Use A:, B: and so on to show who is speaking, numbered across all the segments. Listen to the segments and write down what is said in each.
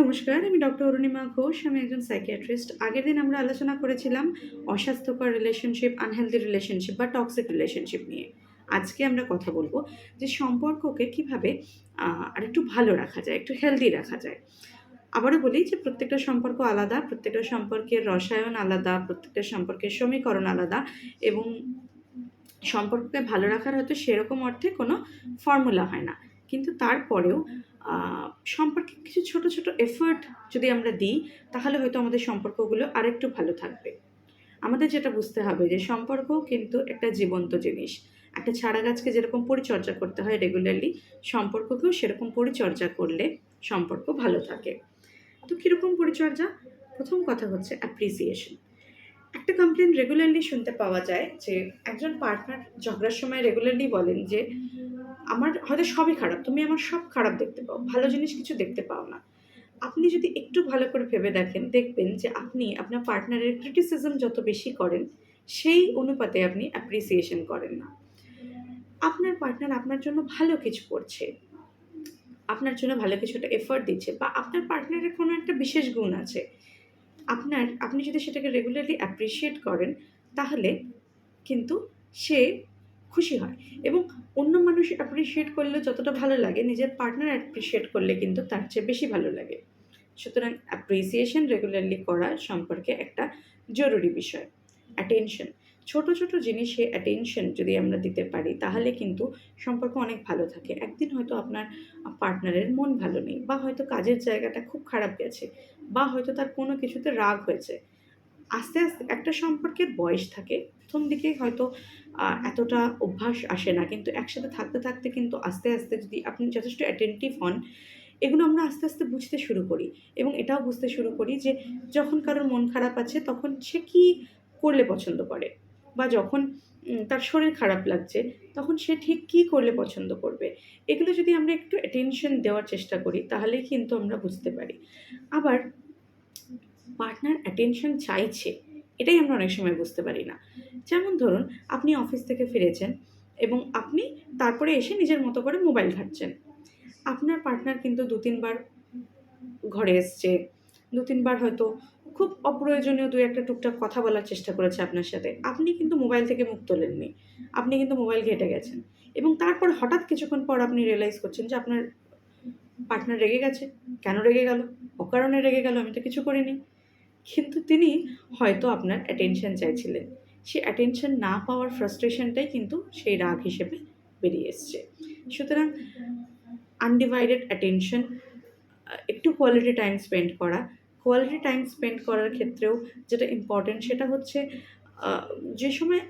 A: নমস্কার, আমি ডক্টর অরুণিমা ঘোষ, আমি একজন সাইকিয়াট্রিস্ট আগের দিন আমরা আলোচনা করেছিলাম অস্বাস্থ্যকর রিলেশনশিপ আনহেলদি রিলেশনশিপ বা টক্সিক রিলেশনশিপ নিয়ে। আজকে আমরা কথা বলব যে সম্পর্ককে কীভাবে আর একটু ভালো রাখা যায়, একটু হেলদি রাখা যায়। আবারও বলি যে প্রত্যেকটা সম্পর্ক আলাদা, প্রত্যেকটা সম্পর্কের রসায়ন আলাদা, প্রত্যেকটা সম্পর্কের সমীকরণ আলাদা এবং সম্পর্ককে ভালো রাখার হয়তো সেরকম অর্থে কোনো ফর্মুলা হয় না। কিন্তু তারপরেও সম্পর্কে কিছু ছোট ছোট এফোর্ট যদি আমরা দিই, তাহলে হয়তো আমাদের সম্পর্কগুলো আরেকটু ভালো থাকবে। আমাদের যেটা বুঝতে হবে যে সম্পর্ক কিন্তু একটা জীবন্ত জিনিস। একটা চারা গাছকে যেরকম পরিচর্যা করতে হয় রেগুলারলি সম্পর্ককেও সেরকম পরিচর্যা করলে সম্পর্ক ভালো থাকে। তো কীরকম পরিচর্যা? প্রথম কথা হচ্ছে অ্যাপ্রিসিয়েশন একটা কমপ্লেন রেগুলারলি শুনতে পাওয়া যায় যে, একজন পার্টনার ঝগড়ার সময় রেগুলারলি বলেন যে আমার হয়তো সবই খারাপ, তুমি আমার সব খারাপ দেখতে পাও, ভালো জিনিস কিছু দেখতে পাও না। আপনি যদি একটু ভালো করে ভেবে দেখেন, দেখবেন যে আপনি আপনার পার্টনারের ক্রিটিসিজম যত বেশি করেন, সেই অনুপাতে আপনি অ্যাপ্রিসিয়েশন করেন না। আপনার পার্টনার আপনার জন্য ভালো কিছু করছে, আপনার জন্য ভালো কিছু একটা এফোর্ট দিচ্ছে বা আপনার পার্টনারের কোনো একটা বিশেষ গুণ আছে, আপনার, আপনি যদি সেটাকে রেগুলারলি অ্যাপ্রিসিয়েট করেন, তাহলে কিন্তু সে খুশি হয়। এবং অন্য মানুষ অ্যাপ্রিসিয়েট করলে যতটা ভালো লাগে, নিজের পার্টনার অ্যাপ্রিসিয়েট করলে কিন্তু তার চেয়ে বেশি ভালো লাগে। সুতরাং অ্যাপ্রিসিয়েশন রেগুলারলি করা সম্পর্কে একটা জরুরি বিষয়। অ্যাটেনশন ছোট ছোট জিনিসে অ্যাটেনশন যদি আমরা দিতে পারি, তাহলে কিন্তু সম্পর্ক অনেক ভালো থাকে। একদিন হয়তো আপনার পার্টনারের মন ভালো নেই, বা হয়তো কাজের জায়গাটা খুব খারাপ গেছে, বা হয়তো তার কোনো কিছুতে রাগ হয়েছে। আস্তে আস্তে একটা সম্পর্কের বয়স থাকে, প্রথম দিকে হয়তো এতটা অভ্যাস আসে না। কিন্তু একসাথে থাকতে থাকতে কিন্তু আস্তে আস্তে যদি আপনি যথেষ্ট অ্যাটেন্টিভ হন, এগুলো আমরা আস্তে আস্তে বুঝতে শুরু করি। এবং এটাও বুঝতে শুরু করি যে, যখন কারোর মন খারাপ আছে তখন সে কী করলে পছন্দ করে? বা যখন তার শরীর খারাপ লাগছে তখন সে ঠিক কী করলে পছন্দ করবে? এগুলো যদি আমরা একটু অ্যাটেনশন দেওয়ার চেষ্টা করি তাহলেই কিন্তু আমরা বুঝতে পারি। আবার পার্টনার অ্যাটেনশন চাইছে, এটাই আমরা অনেক সময় বুঝতে পারি না। যেমন ধরুন, আপনি অফিস থেকে ফিরেছেন এবং আপনি তারপরে এসে নিজের মতো করে মোবাইল ঘাঁটছেন। আপনার পার্টনার কিন্তু দু তিনবার ঘরে এসছে, দু তিনবার হয়তো খুব অপ্রয়োজনীয় দু একটা টুকটাক কথা বলার চেষ্টা করেছে আপনার সাথে। আপনি কিন্তু মোবাইল থেকে মুখ তোলেননি, আপনি কিন্তু মোবাইল ঘেটে গেছেন এবং তারপর হঠাৎ কিছুক্ষণ পর আপনি রিয়েলাইজ করছেন যে আপনার পার্টনার রেগে গেছে। কেন রেগে গেল? অকারণে রেগে গেল, আমি তো কিছু করিনি। কিন্তু তিনি হয়তো আপনার অ্যাটেনশন চাইছিলেন। সে অ্যাটেনশন না পাওয়ার ফ্রাস্ট্রেশনটাই কিন্তু সেই রাগ হিসেবে বেরিয়ে এসছে। সুতরাং আনডিভাইডেড অ্যাটেনশন একটু কোয়ালিটি টাইম স্পেন্ড করা কোয়ালিটি টাইম স্পেন্ড করার ক্ষেত্রেও যেটা ইম্পর্টেন্ট সেটা হচ্ছে যে সময়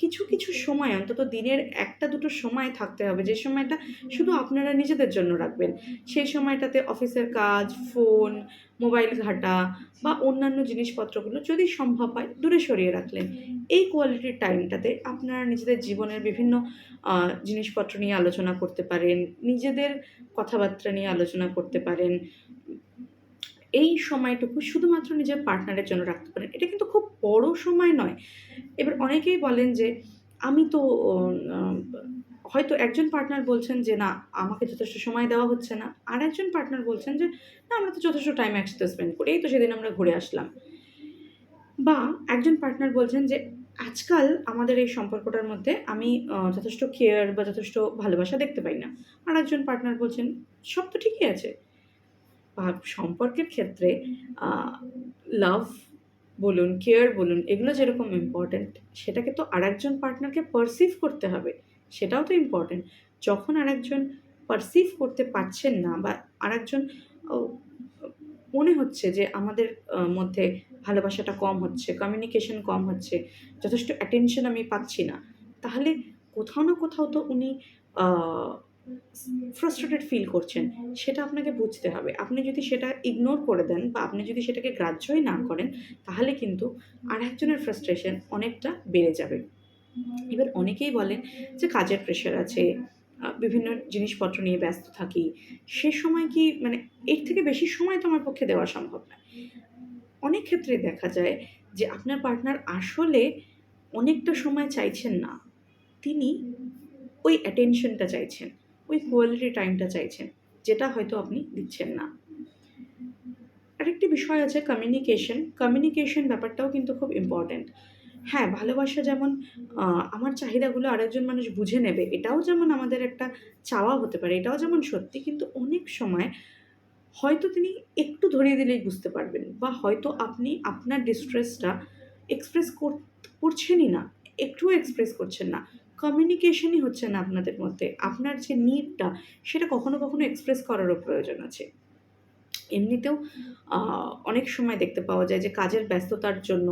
A: কিছু কিছু সময়, অন্তত দিনের একটা দুটো সময় থাকতে হবে। যে সময়টা শুধু আপনারা নিজেদের জন্য রাখবেন। সেই সময়টাতে অফিসের কাজ ফোন মোবাইল ঘাটা বা অন্যান্য জিনিসপত্রগুলো যদি সম্ভব হয় দূরে সরিয়ে রাখলেন। এই কোয়ালিটির টাইমটাতে আপনারা নিজেদের জীবনের বিভিন্ন জিনিসপত্র নিয়ে আলোচনা করতে পারেন নিজেদের কথাবার্তা নিয়ে আলোচনা করতে পারেন। এই সময়টুকু শুধুমাত্র নিজের পার্টনারের জন্য রাখতে পারেন। এটা কিন্তু খুব বড় সময় নয়। এবার অনেকেই বলেন যে আমি তো হয়তো একজন পার্টনার বলছেন যে, না, আমাকে যথেষ্ট সময় দেওয়া হচ্ছে না। আর একজন পার্টনার বলছেন যে, না, আমরা তো যথেষ্ট টাইম একসাথে স্পেন্ড করি। এই তো সেদিন আমরা ঘুরে আসলাম। বা একজন পার্টনার বলছেন যে, আজকাল আমাদের এই সম্পর্কটার মধ্যে আমি যথেষ্ট কেয়ার বা যথেষ্ট ভালোবাসা দেখতে পাই না। আর একজন পার্টনার বলছেন, সব তো ঠিকই আছে। বা, সম্পর্কের ক্ষেত্রে লাভ বলুন কেয়ার বলুন, এগুলো যেরকম ইম্পর্ট্যান্ট সেটাকে তো আরেকজন পার্টনারকে পারসিভ করতে হবে। সেটাও তো ইম্পর্টেন্ট যখন আরেকজন পারসিভ করতে পারছেন না বা আরেকজন মনে হচ্ছে যে আমাদের মধ্যে ভালোবাসাটা কম হচ্ছে কমিউনিকেশন কম হচ্ছে, যথেষ্ট অ্যাটেনশন আমি পাচ্ছি না, তাহলে কোথাও না কোথাও তো উনি ফ্রাস্ট্রেটেড ফিল করছেন, সেটা আপনাকে বুঝতে হবে। আপনি যদি সেটা ইগনোর করে দেন বা আপনি যদি সেটাকে গ্রাহ্যই না করেন, তাহলে কিন্তু আর একজনের ফ্রাস্ট্রেশন অনেকটা বেড়ে যাবে। এবার অনেকেই বলেন যে কাজের প্রেশার আছে বিভিন্ন জিনিসপত্র নিয়ে ব্যস্ত থাকি, সে সময় কি মানে এর থেকে বেশি সময় তো আমার পক্ষে দেওয়া সম্ভব না? অনেক ক্ষেত্রে দেখা যায় যে আপনার পার্টনার আসলে অনেকটা সময় চাইছেন না, তিনি ওই অ্যাটেনশনটা চাইছেন, ওই কোয়ালিটি টাইমটা চাইছেন, যেটা হয়তো আপনি দিচ্ছেন না। আরেকটি বিষয় আছে কমিউনিকেশন কমিউনিকেশন ব্যাপারটাও কিন্তু খুব ইম্পর্ট্যান্ট হ্যাঁ ভালোবাসা যেমন আমার চাহিদাগুলো আরেকজন মানুষ বুঝে নেবে, এটাও যেমন আমাদের একটা চাওয়া হতে পারে, এটাও যেমন সত্যি, কিন্তু অনেক সময় হয়তো তিনি একটু ধরিয়ে দিলেই বুঝতে পারবেন বা হয়তো আপনি আপনার ডিস্ট্রেসটা এক্সপ্রেস করছেনই না, একটুও এক্সপ্রেস করছেন না কমিউনিকেশনই হচ্ছে না আপনাদের মধ্যে, আপনার যে নিডটা সেটা কখনো কখনো এক্সপ্রেস করারও প্রয়োজন আছে। এমনিতেও অনেক সময় দেখতে পাওয়া যায় যে কাজের ব্যস্ততার জন্য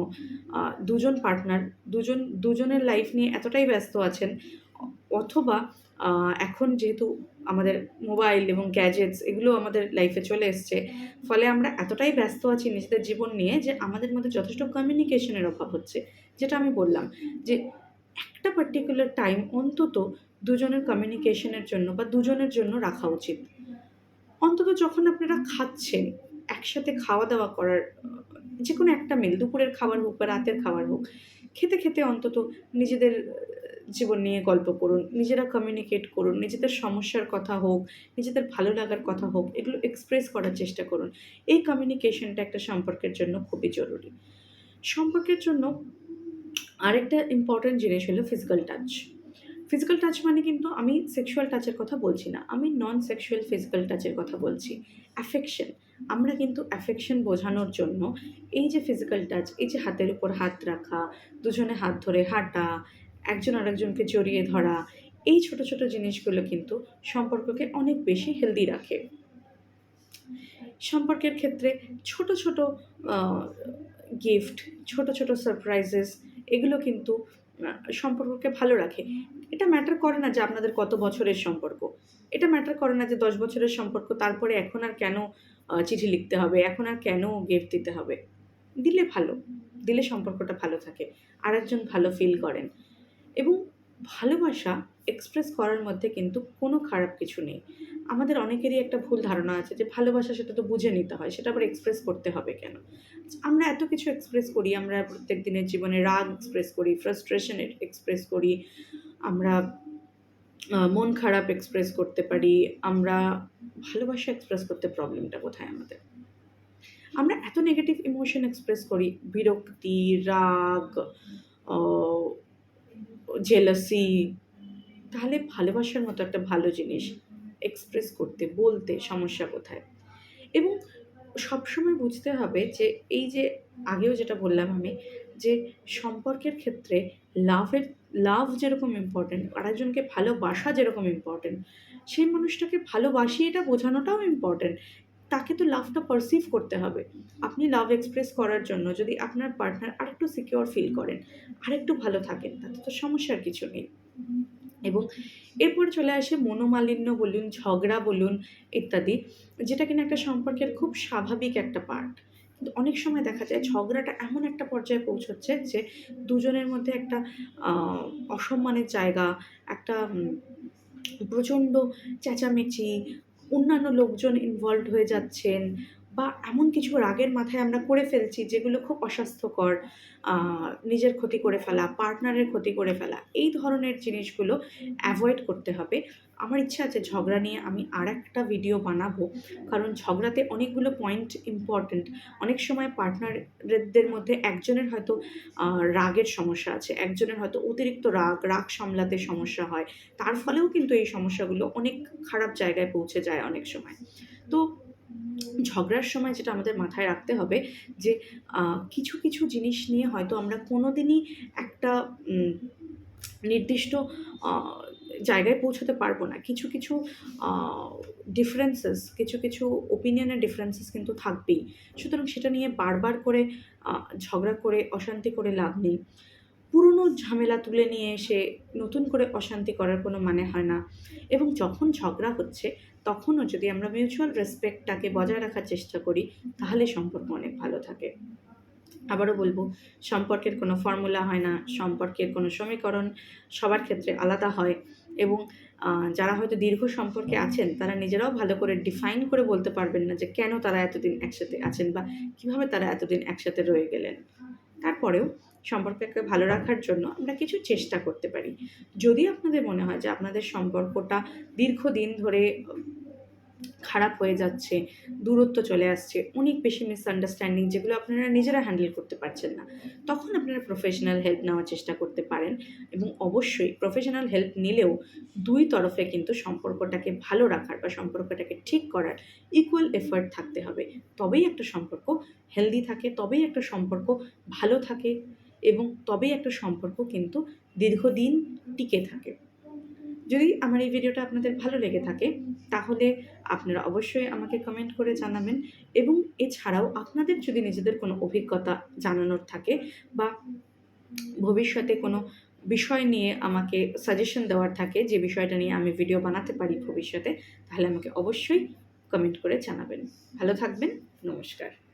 A: দুজন পার্টনার, দুজন, দুজনের লাইফ নিয়ে এতটাই ব্যস্ত আছেন, অথবা এখন যেহেতু আমাদের মোবাইল এবং গ্যাজেটস এগুলো আমাদের লাইফে চলে এসছে, ফলে আমরা এতটাই ব্যস্ত আছি নিজেদের জীবন নিয়ে যে আমাদের মধ্যে যথেষ্ট কমিউনিকেশনের অভাব হচ্ছে, যেটা আমি বললাম যে একটা পার্টিকুলার টাইম অন্তত দুজনের কমিউনিকেশনের জন্য বা দুজনের জন্য রাখা উচিত। অন্তত যখন আপনারা খাচ্ছেন, একসাথে খাওয়া দাওয়া করার যে কোনো একটা মিল দুপুরের খাবার হোক বা রাতের খাবার হোক, খেতে খেতে অন্তত নিজেদের জীবন নিয়ে গল্প করুন, নিজেরা কমিউনিকেট করুন, নিজেদের সমস্যার কথা হোক, নিজেদের ভালো লাগার কথা হোক, এগুলো এক্সপ্রেস করার চেষ্টা করুন। এই কমিউনিকেশনটা একটা সম্পর্কের জন্য খুবই জরুরি। সম্পর্কের জন্য আরেকটা ইম্পর্ট্যান্ট জিনিস হলো ফিজিক্যাল টাচ ফিজিক্যাল টাচ মানে কিন্তু আমি সেক্সুয়াল টাচের কথা বলছি না, আমি নন সেক্সুয়াল ফিজিক্যাল টাচের কথা বলছি। অ্যাফেকশন আমরা কিন্তু অ্যাফেকশন বোঝানোর জন্য এই যে ফিজিক্যাল টাচ এই যে হাতের উপর হাত রাখা, দুজনে হাত ধরে হাঁটা, একজন আরেকজনকে জড়িয়ে ধরা, এই ছোট ছোট জিনিসগুলো কিন্তু সম্পর্ককে অনেক বেশি হেলদি রাখে। সম্পর্কের ক্ষেত্রে ছোট ছোট গিফট ছোট ছোট সারপ্রাইজেস এগুলো কিন্তু সম্পর্ককে ভালো রাখে। এটা ম্যাটার করে না যে আপনাদের কত বছরের সম্পর্ক। এটা ম্যাটার করে না যে দশ বছরের সম্পর্ক, তারপরে এখন আর কেন চিঠি লিখতে হবে, এখন আর কেন গিফট দিতে হবে। দিলে ভালো, দিলে সম্পর্কটা ভালো থাকে, আরেকজন ভালো ফিল করেন। এবং ভালোবাসা এক্সপ্রেস করার মধ্যে কিন্তু কোনো খারাপ কিছু নেই। আমাদের অনেকেরই একটা ভুল ধারণা আছে যে ভালোবাসা সেটা তো বুঝে নিতে হয়, সেটা আবার এক্সপ্রেস করতে হবে কেন? আমরা এত কিছু এক্সপ্রেস করি, আমরা প্রত্যেক দিনের জীবনে রাগ এক্সপ্রেস করি ফ্রাস্ট্রেশন এক্সপ্রেস করি আমরা মন খারাপ এক্সপ্রেস করতে পারি, আমরা ভালোবাসা এক্সপ্রেস করতে প্রবলেমটা কোথায় আমাদের? আমরা এত নেগেটিভ ইমোশন এক্সপ্রেস করি, বিরক্তি, রাগ জেলাসি তাহলে ভালোবাসার মতো একটা ভালো জিনিস এক্সপ্রেস করতে, বলতে সমস্যা কোথায়? এবং সবসময় বুঝতে হবে যে এই যে আগেও যেটা বললাম আমি, যে সম্পর্কের ক্ষেত্রে লাভের, লাভ যেরকম ইম্পর্টেন্ট আরেকজনকে ভালোবাসা যেরকম ইম্পর্টেন্ট সেই মানুষটাকে ভালোবাসি এটা বোঝানোটাও ইম্পর্টেন্ট তাকে তো লাভটা পারসিভ করতে হবে। আপনি লাভ এক্সপ্রেস করার জন্য যদি আপনার পার্টনার আরেকটু সিকিওর ফিল করেন, আরেকটু ভালো থাকেন, তাতে তো সমস্যার কিছু নেই। এবং এরপর চলে আসে মনোমালিন্য বলুন, ঝগড়া বলুন ইত্যাদি, যেটা কিনা একটা সম্পর্কের খুব স্বাভাবিক একটা পার্ট কিন্তু অনেক সময় দেখা যায় ঝগড়াটা এমন একটা পর্যায়ে পৌঁছচ্ছে যে দুজনের মধ্যে একটা অসম্মানের জায়গা, একটা প্রচণ্ড চেঁচামেচি, অন্যান্য লোকজন ইনভলভ হয়ে যাচ্ছেন বা এমন কিছু রাগের মাথায় আমরা করে ফেলছি যেগুলো খুব অস্বাস্থ্যকর নিজের ক্ষতি করে ফেলা পার্টনারের ক্ষতি করে ফেলা, এই ধরনের জিনিসগুলো অ্যাভয়েড করতে হবে। আমার ইচ্ছা আছে ঝগড়া নিয়ে আমি আর একটা ভিডিও বানাবো, কারণ ঝগড়াতে অনেকগুলো পয়েন্ট ইম্পর্ট্যান্ট অনেক সময় পার্টনারদের মধ্যে একজনের হয়তো রাগের সমস্যা আছে, একজনের হয়তো অতিরিক্ত রাগ রাগ সামলাতে সমস্যা হয়, তার ফলেও কিন্তু এই সমস্যাগুলো অনেক খারাপ জায়গায় পৌঁছে যায় অনেক সময়। তো ঝগড়ার সময় যেটা আমাদের মাথায় রাখতে হবে যে কিছু কিছু জিনিস নিয়ে হয়তো আমরা কোনো দিনই একটা নির্দিষ্ট জায়গায় পৌঁছতে পারব না। কিছু কিছু ডিফারেন্সেস কিছু কিছু ওপিনিয়নের ডিফারেন্সেস কিন্তু থাকবেই। সুতরাং সেটা নিয়ে বারবার করে ঝগড়া করে, অশান্তি করে লাভ নেই। পুরনো ঝামেলা তুলে নিয়ে এসে নতুন করে অশান্তি করার কোনো মানে হয় না। এবং যখন ঝগড়া হচ্ছে, তখনও যদি আমরা মিউচুয়াল রেসপেক্টটাকে বজায় রাখার চেষ্টা করি, তাহলে সম্পর্ক অনেক ভালো থাকে। আবারও বলব, সম্পর্কের কোনো ফর্মুলা হয় না, সম্পর্কের কোনো সমীকরণ সবার ক্ষেত্রে আলাদা হয় এবং যারা হয়তো দীর্ঘ সম্পর্কে আছেন, তারা নিজেরাও ভালো করে ডিফাইন করে বলতে পারবেন না যে কেন তারা এতদিন একসাথে আছেন বা কীভাবে তারা এতদিন একসাথে রয়ে গেলেন। তারপরেও সম্পর্ককে ভালো রাখার জন্য আমরা কিছু চেষ্টা করতে পারি। যদি আপনাদের মনে হয় যে আপনাদের সম্পর্কটা দীর্ঘদিন ধরে খারাপ হয়ে যাচ্ছে, দূরত্ব চলে আসছে, অনেক বেশি মিসআন্ডারস্ট্যান্ডিং যেগুলো আপনারা নিজেরা হ্যান্ডেল করতে পারছেন না, তখন আপনারা প্রফেশনাল হেল্প নেওয়ার চেষ্টা করতে পারেন এবং অবশ্যই প্রফেশনাল হেল্প নিলেও দুই তরফে কিন্তু সম্পর্কটাকে ভালো রাখার বা সম্পর্কটাকে ঠিক করার ইকুয়াল এফার্ট থাকতে হবে। তবেই একটা সম্পর্ক হেলদি থাকে, তবেই একটা সম্পর্ক ভালো থাকে। এবং তবেই একটা সম্পর্ক কিন্তু দীর্ঘদিন টিকে থাকে। যদি আমার এই ভিডিওটা আপনাদের ভালো লেগে থাকে, তাহলে আপনারা অবশ্যই আমাকে কমেন্ট করে জানাবেন এবং এছাড়াও আপনাদের যদি নিজেদের কোনো অভিজ্ঞতা জানানোর থাকে বা ভবিষ্যতে কোনো বিষয় নিয়ে আমাকে সাজেশন দেওয়ার থাকে, যে বিষয়টা নিয়ে আমি ভিডিও বানাতে পারি ভবিষ্যতে, তাহলে আমাকে অবশ্যই কমেন্ট করে জানাবেন। ভালো থাকবেন, নমস্কার।